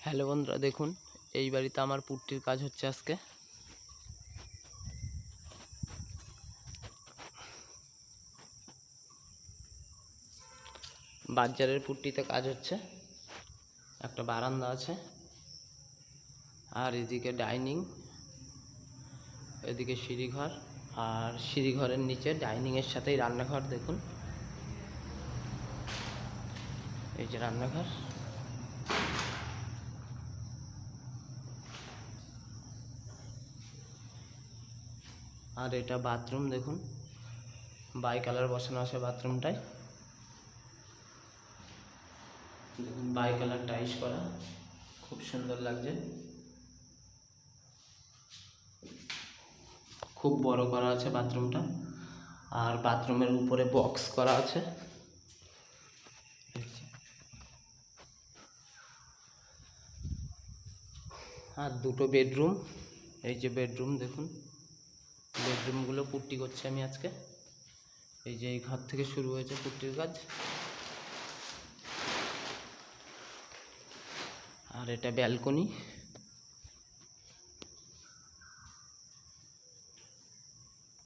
Hello বন্ধুরা, দেখুন, এই বাড়িতে আমার পুট্টির কাজ হচ্ছে আজকে। বাজারের পুট্টিতে কাজ হচ্ছে। একটা বারান্দা আছে। আর এদিকে ডাইনিং, এদিকে সিঁড়িঘর, আর সিঁড়িঘরের নিচে ডাইনিংয়ের সাথেই রান্নাঘর, দেখুন। এই যে রান্নাঘর। আর এটা বাথরুম দেখুন। বাই কালার বসানো আছে বাথরুমটায় দেখুন বাই কালার টাইস করা। খুব সুন্দর লাগছে। খুব বড় করা আছে বাথরুমটা আর বাথরুমের উপরে বক্স করা আছে। আর দুটো বেডরুম এই যে বেডরুম দেখুন। বেডরুমগুলো পুট্টি করছি আমি আজকে। এই যে এই ঘর থেকে শুরু হয়েছে পুট্টির কাজ। আর এটা ব্যালকনি।